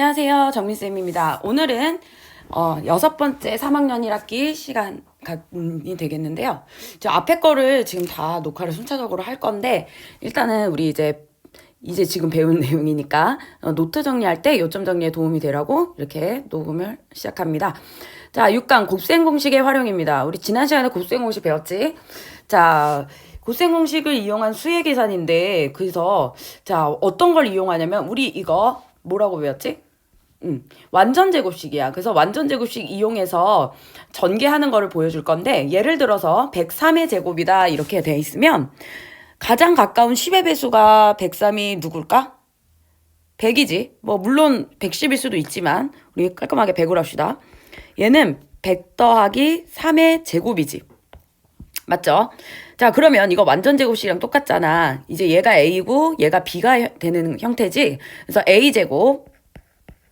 안녕하세요. 정민쌤입니다. 오늘은 어, 여섯 번째 3학년 1학기 시간이 되겠는데요. 저 앞에 거를 지금 다 녹화를 순차적으로 할 건데, 일단은 우리 이제, 이제 지금 배운 내용이니까, 어, 노트 정리할 때 요점 정리에 도움이 되라고 이렇게 녹음을 시작합니다. 자, 6강 곱셈 공식의 활용입니다. 우리 지난 시간에 곱셈 공식 배웠지? 자, 곱셈 공식을 이용한 수의 계산인데, 그래서, 자, 어떤 걸 이용하냐면, 우리 이거, 뭐라고 배웠지? 음, 완전 제곱식이야. 그래서 완전 제곱식 이용해서 전개하는 거를 보여줄 건데, 예를 들어서 103의 제곱이다. 이렇게 돼 있으면, 가장 가까운 10의 배수가 103이 누굴까? 100이지. 뭐, 물론 110일 수도 있지만, 우리 깔끔하게 100으로 합시다. 얘는 100 더하기 3의 제곱이지. 맞죠? 자, 그러면 이거 완전 제곱식이랑 똑같잖아. 이제 얘가 A고 얘가 B가 되는 형태지. 그래서 A제곱,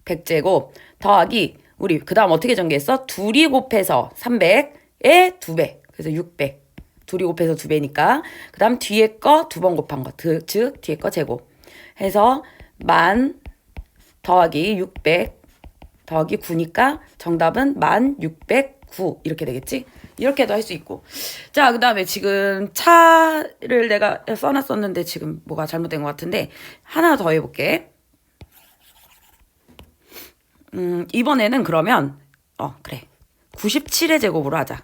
100제곱 더하기 우리 그 다음 어떻게 전개했어? 둘이 곱해서 300에 2배. 그래서 600. 둘이 곱해서 2배니까. 그 다음 뒤에 거 두 번 곱한 거. 그, 즉 뒤에 거 제곱. 해서 만 더하기 600 더하기 9니까 정답은 1609 이렇게 되겠지? 이렇게도 할 수 있고. 자, 그 다음에 지금 차를 내가 써놨었는데 지금 뭐가 잘못된 것 같은데 하나 더 해볼게. 음, 이번에는 그러면, 어, 그래. 97의 제곱으로 하자.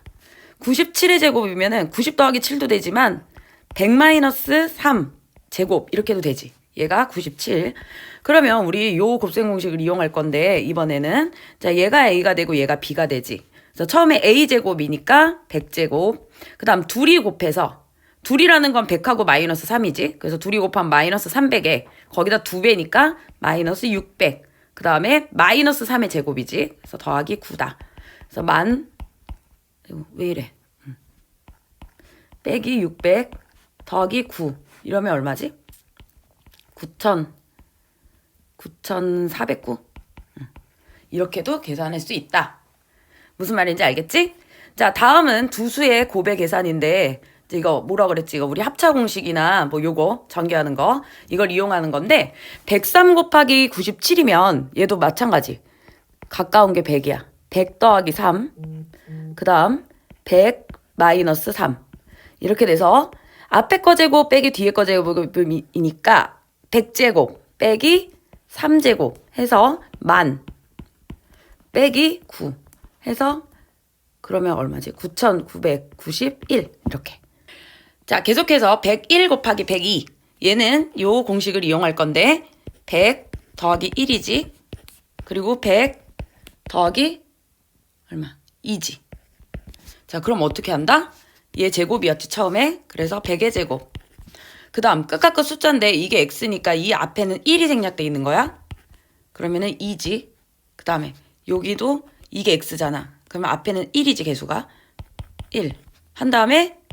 97의 제곱이면은 90 더하기 7도 되지만 100 마이너스 3 제곱 이렇게도 되지. 얘가 97. 그러면 우리 요 곱셈 공식을 이용할 건데 이번에는 자 얘가 a가 되고 얘가 b가 되지. 그래서 처음에 a제곱이니까 100 제곱. 그 다음 둘이 곱해서 둘이라는 건 100하고 마이너스 3이지. 그래서 둘이 곱하면 마이너스 300에 거기다 2배니까 마이너스 600. 그 다음에 마이너스 3의 제곱이지. 그래서 더하기 9다. 그래서 만, 왜 이래? 음. 빼기 600 더하기 9. 이러면 얼마지? 9천, 9,409. 음. 이렇게도 계산할 수 있다. 무슨 말인지 알겠지? 자, 다음은 두 수의 곱의 계산인데, 이거 뭐라 그랬지? 이거 우리 합차 공식이나 뭐 요거 전개하는 거, 이걸 이용하는 건데, 103 곱하기 97이면 얘도 마찬가지. 가까운 게 100이야. 100 더하기 3. 그 다음, 100 마이너스 3. 이렇게 돼서, 앞에 거 제곱 빼기 뒤에 거 제곱이니까, 100제곱 빼기 3제곱 해서 만 빼기 9 해서 그러면 얼마지? 9,991 이렇게. 자, 계속해서 101 곱하기 102 얘는 요 공식을 이용할 건데 100 더하기 1이지. 그리고 100 더하기 얼마? 2지. 자, 그럼 어떻게 한다? 얘 제곱이었지 처음에. 그래서 100의 제곱. 그 다음 끝과 끝 숫자인데 이게 x니까 이 앞에는 1이 생략돼 있는 거야. 그러면은 2지. 그 다음에 여기도 이게 x잖아. 그러면 앞에는 1이지 개수가. 1. 한 다음에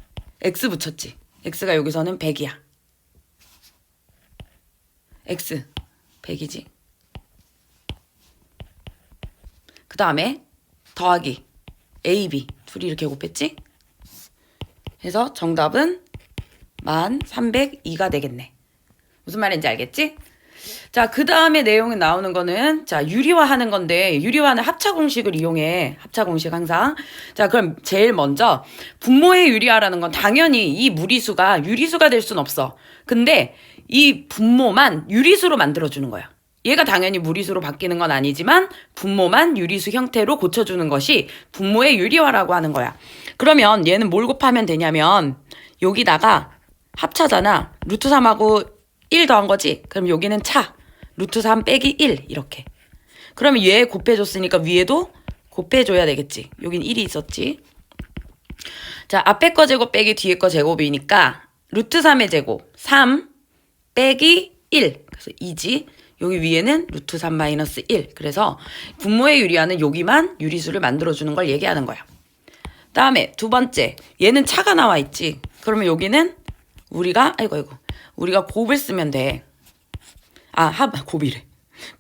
x 붙였지. x가 여기서는 100이야. x 100이지. 그 다음에 더하기 a, b 둘이 이렇게 곱했지? 해서 정답은 1302가 되겠네. 무슨 말인지 알겠지? 자, 그 다음에 내용에 나오는 거는, 자, 유리화 하는 건데, 유리화는 합차 공식을 이용해. 합차 공식 항상. 자, 그럼 제일 먼저, 분모의 유리화라는 건 당연히 이 무리수가 유리수가 될 순 없어. 근데 이 분모만 유리수로 만들어주는 거야. 얘가 당연히 무리수로 바뀌는 건 아니지만, 분모만 유리수 형태로 고쳐주는 것이 분모의 유리화라고 하는 거야. 그러면 얘는 뭘 곱하면 되냐면, 여기다가 합차잖아. 루트 3하고 1 더한 거지? 그럼 여기는 차. 루트 3 빼기 1 이렇게. 그러면 얘 곱해줬으니까 위에도 곱해줘야 되겠지. 여긴 1이 있었지. 자, 앞에 거 제곱 빼기 뒤에 거 제곱이니까 루트 3의 제곱 3 빼기 1. 그래서 2지. 여기 위에는 루트 3 마이너스 1. 그래서 분모의 유리화는 여기만 유리수를 만들어주는 걸 얘기하는 거야. 다음에 두 번째. 얘는 차가 나와 있지. 그러면 여기는 우리가 아이고 아이고 우리가 곱을 쓰면 돼. 아, 합 곱이래.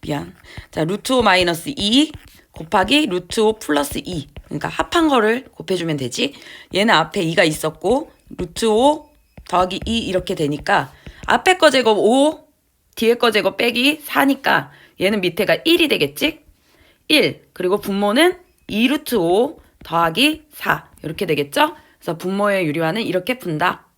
미안. 자, 루트 5 마이너스 2 곱하기 루트 5 플러스 2. 그러니까 합한 거를 곱해주면 되지. 얘는 앞에 2가 있었고 루트 5 더하기 2 이렇게 되니까 앞에 거 제곱 5 뒤에 거 제곱 빼기 4니까 얘는 밑에가 1이 되겠지? 1. 그리고 분모는 2루트 5 더하기 4. 이렇게 되겠죠? 그래서 분모의 유리화는 이렇게 푼다.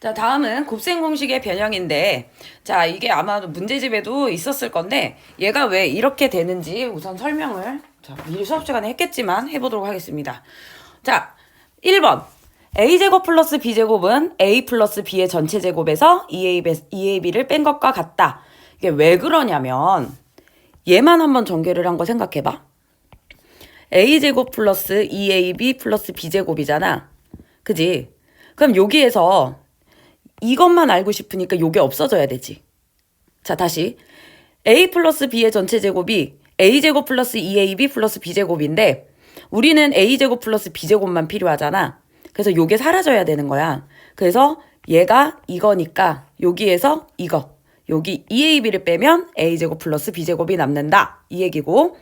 자, 다음은 곱셈 공식의 변형인데, 자, 이게 아마도 문제집에도 있었을 건데, 얘가 왜 이렇게 되는지 우선 설명을, 자, 미리 수업 시간에 했겠지만 해보도록 하겠습니다. 자, 1번. a제곱 플러스 b제곱은 a 플러스 b의 전체 제곱에서 2ab, 2ab를 뺀 것과 같다. 이게 왜 그러냐면, 얘만 한번 전개를 한 거 생각해봐. a제곱 플러스 2ab 플러스 b제곱이잖아. 그지? 그럼 여기에서 이것만 알고 싶으니까 요게 없어져야 되지. 자, 다시. a 플러스 b의 전체 제곱이 a제곱 플러스 2ab 플러스 b제곱인데 우리는 a제곱 플러스 b제곱만 필요하잖아. 그래서 요게 사라져야 되는 거야. 그래서 얘가 이거니까 여기에서 이거. 여기 2ab를 빼면 a제곱 플러스 b제곱이 남는다. 이 얘기고.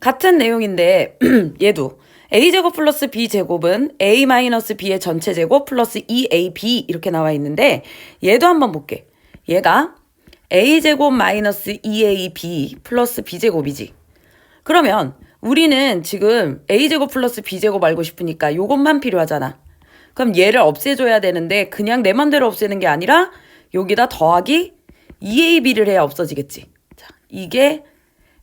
같은 내용인데 얘도 a제곱 플러스 b제곱은 a 마이너스 b의 전체 제곱 플러스 2ab 이렇게 나와 있는데 얘도 한번 볼게. 얘가 a제곱 마이너스 2ab 플러스 b제곱이지. 그러면 우리는 지금 a제곱 플러스 b제곱 알고 싶으니까 요것만 필요하잖아. 그럼 얘를 없애줘야 되는데 그냥 내 맘대로 없애는 게 아니라 여기다 더하기 2ab를 해야 없어지겠지. 자, 이게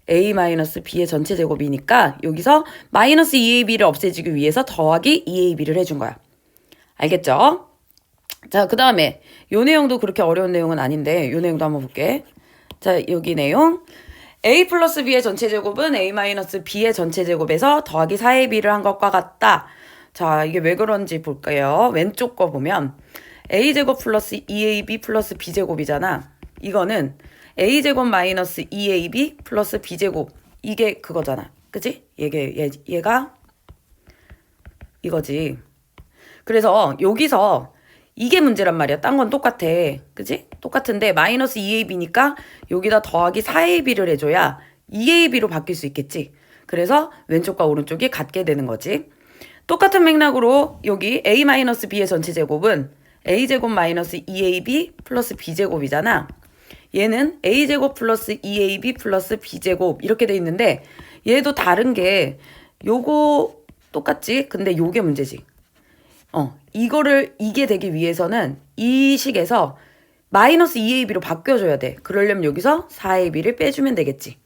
a 마이너스 b의 전체 제곱이니까 여기서 마이너스 2ab를 없애주기 위해서 더하기 2ab를 해준 거야. 알겠죠? 자, 그 다음에 요 내용도 그렇게 어려운 내용은 아닌데 요 내용도 한번 볼게. 자, 여기 내용. a 플러스 b의 전체 제곱은 a 마이너스 b의 전체 제곱에서 더하기 4ab를 한 것과 같다. 자, 이게 왜 그런지 볼까요? 왼쪽 거 보면 a 제곱 플러스 2ab 플러스 b 제곱이잖아. 이거는 a제곱 마이너스 2ab 플러스 b제곱 이게 그거잖아. 그지? 얘게 얘, 얘가 이거지. 그래서 여기서 이게 문제란 말이야. 딴 건 똑같아. 그지? 똑같은데 마이너스 2ab니까 여기다 더하기 4ab를 해줘야 2ab로 바뀔 수 있겠지. 그래서 왼쪽과 오른쪽이 같게 되는 거지. 똑같은 맥락으로 여기 a 마이너스 b의 전체 제곱은 a제곱 마이너스 2ab 플러스 b제곱이잖아. 얘는 a제곱 플러스 2ab 플러스 b제곱 이렇게 돼 있는데 얘도 다른 게 요거 똑같지? 근데 요게 문제지. 어, 이거를 이게 되기 위해서는 이 식에서 마이너스 2ab로 바뀌어줘야 돼. 그러려면 여기서 4ab를 빼주면 되겠지.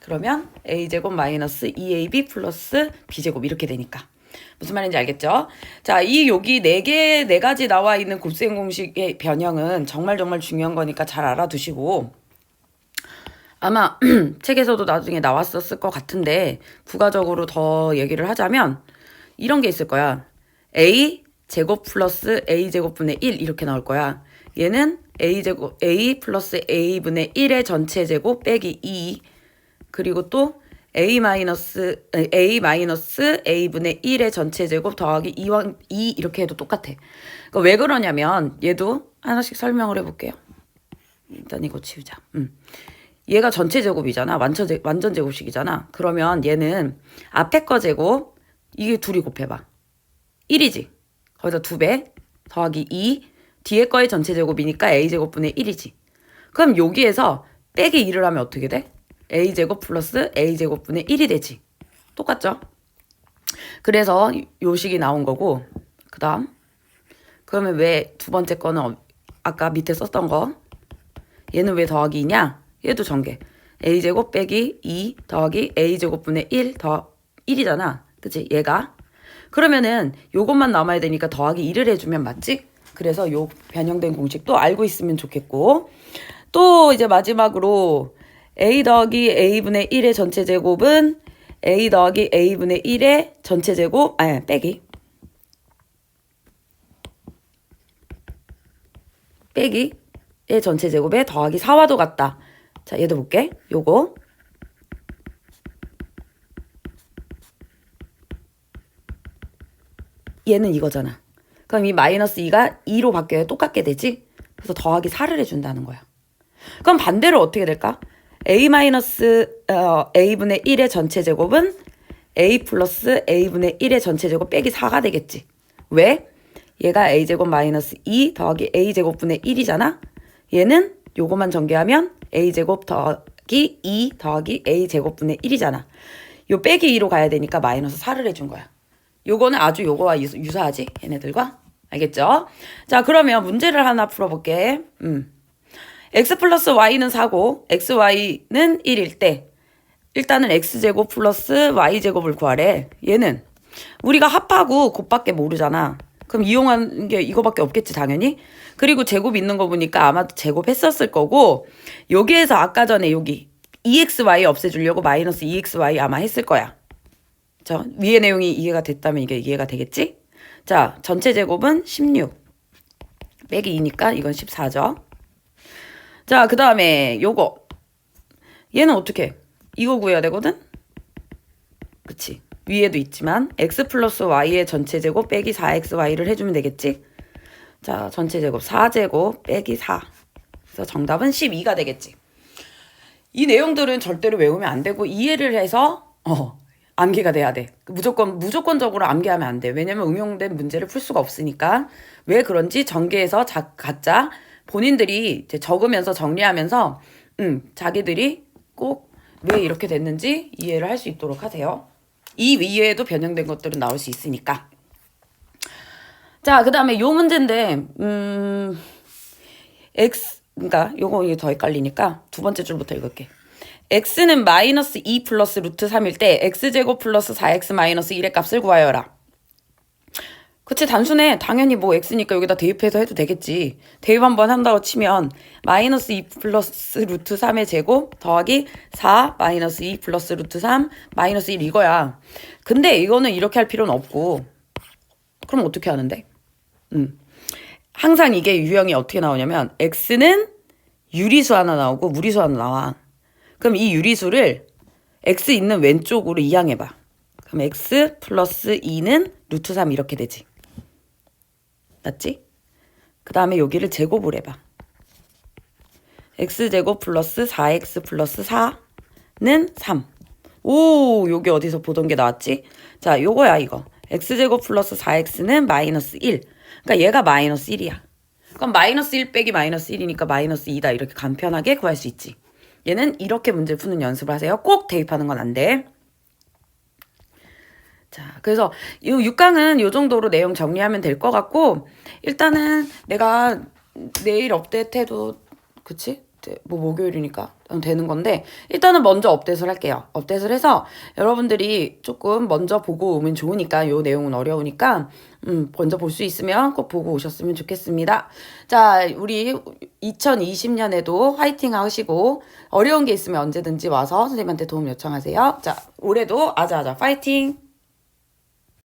그러면 a제곱 마이너스 2ab 플러스 b제곱 이렇게 되니까. 무슨 말인지 알겠죠? 자, 이 여기 네 개, 네 가지 나와 있는 곱셈 공식의 변형은 정말 정말 중요한 거니까 잘 알아두시고, 아마 책에서도 나중에 나왔었을 것 같은데, 부가적으로 더 얘기를 하자면, 이런 게 있을 거야. a 제곱 플러스 a 제곱분의 1 이렇게 나올 거야. 얘는 a 제곱, a 플러스 a분의 1의 전체 제곱 빼기 2, 그리고 또 a 마이너스 a 마이너스 a분의 1의 전체 제곱 더하기 2, 2 이렇게 해도 똑같아. 그러니까 왜 그러냐면 얘도 하나씩 설명을 해볼게요. 일단 이거 치우자. 음. 얘가 전체 제곱이잖아. 완전, 제, 완전 제곱식이잖아. 그러면 얘는 앞에 거 제곱 이게 둘이 곱해봐. 1이지. 거기서 2배 더하기 2 뒤에 거의 전체 제곱이니까 a제곱분의 1이지. 그럼 여기에서 빼기 2를 하면 어떻게 돼? A제곱 플러스 a제곱분의 1이 되지. 똑같죠? 그래서 요식이 나온 거고 그 다음 그러면 왜 두 번째 거는 어- 아까 밑에 썼던 거 얘는 왜 더하기 2냐? 얘도 전개 a제곱 빼기 2 더하기 a제곱분의 1 더 1이잖아. 그치? 얘가 그러면은 요것만 남아야 되니까 더하기 2를 해주면 맞지? 그래서 요 변형된 공식도 알고 있으면 좋겠고 또 이제 마지막으로 a 더하기 a분의 1의 전체 제곱은 a 더하기 a분의 1의 전체 제곱 아니 빼기 빼기의 전체 제곱에 더하기 4와도 같다. 자 얘도 볼게. 요거 얘는 이거잖아. 그럼 이 마이너스 2가 2로 바뀌어야 똑같게 되지? 그래서 더하기 4를 해준다는 거야. 그럼 반대로 어떻게 될까? A 마이너스 어, a분의 1의 전체 제곱은 a 플러스 a분의 1의 전체 제곱 빼기 4가 되겠지. 왜? 얘가 a 제곱 마이너스 2 더하기 a 제곱분의 1이잖아. 얘는 요거만 전개하면 a 제곱 더 더하기 2 더하기 a 제곱분의 1이잖아. 요 빼기 2로 가야 되니까 마이너스 4를 해준 거야. 요거는 아주 요거와 유사- 유사하지? 얘네들과? 알겠죠? 자, 그러면 문제를 하나 풀어볼게. 음. X 플러스 y는 4고 xy는 1일 때 일단은 x제곱 플러스 y제곱을 구하래. 얘는 우리가 합하고 곱밖에 모르잖아. 그럼 이용하는 게 이거밖에 없겠지 당연히. 그리고 제곱 있는 거 보니까 아마도 제곱했었을 거고 여기에서 아까 전에 여기 2xy 없애주려고 마이너스 2xy 아마 했을 거야. 자 위의 내용이 이해가 됐다면 이게 이해가 되겠지? 자 전체 제곱은 16 빼기 2니까 이건 14죠. 자 그 다음에 요거 얘는 어떻게? 이거 구해야 되거든? 그치? 위에도 있지만 x 플러스 y의 전체 제곱 빼기 4xy를 해주면 되겠지? 자, 전체 제곱 4제곱 빼기 4. 그래서 정답은 12가 되겠지. 이 내용들은 절대로 외우면 안 되고 이해를 해서 어, 암기가 돼야 돼. 무조건 무조건적으로 암기하면 안 돼. 왜냐면 응용된 문제를 풀 수가 없으니까. 왜 그런지 전개해서 자, 각자 본인들이 이제 적으면서 정리하면서 음, 자기들이 꼭 왜 이렇게 됐는지 이해를 할 수 있도록 하세요. 이 위에도 변형된 것들은 나올 수 있으니까. 자, 그 다음에 요 문제인데, 음, x, 그니까 요거 이게 더 헷갈리니까 두 번째 줄부터 읽을게. x는 마이너스 2 플러스 루트 3일 때 x제곱 플러스 4x 마이너스 1의 값을 구하여라. 그치 단순해. 당연히 뭐 x니까 여기다 대입해서 해도 되겠지. 대입 한번 한다고 치면 마이너스 2 플러스 루트 3의 제곱 더하기 4 마이너스 2 플러스 루트 3 마이너스 1 이거야. 근데 이거는 이렇게 할 필요는 없고. 그럼 어떻게 하는데? 음. 항상 이게 유형이 어떻게 나오냐면 x는 유리수 하나 나오고 무리수 하나 나와. 그럼 이 유리수를 x 있는 왼쪽으로 이항해봐. 그럼 x 플러스 2는 루트 3 이렇게 되지 맞지? 그 다음에 여기를 제곱을 해봐. x제곱 플러스 4x 플러스 4는 3. 오, 여기 어디서 보던 게 나왔지? 자, 요거야, 이거. x제곱 플러스 4x는 마이너스 1. 그러니까 얘가 마이너스 1이야. 그럼 마이너스 1 빼기 마이너스 1이니까 마이너스 2다. 이렇게 간편하게 구할 수 있지. 얘는 이렇게 문제 푸는 연습을 하세요. 꼭 대입하는 건 안 돼. 자, 그래서 이 6강은 요 정도로 내용 정리하면 될 것 같고 일단은 내가 내일 업데이트 해도 그치? 돼- 뭐 목요일이니까 되는 건데 일단은 먼저 업데이트를 할게요. 업데이트를 해서 여러분들이 조금 먼저 보고 오면 좋으니까 요 내용은 어려우니까 음, 먼저 볼 수 있으면 꼭 보고 오셨으면 좋겠습니다. 자, 우리 2020년에도 화이팅 하시고 어려운 게 있으면 언제든지 와서 선생님한테 도움 요청하세요. 자, 올해도 아자아자 파이팅!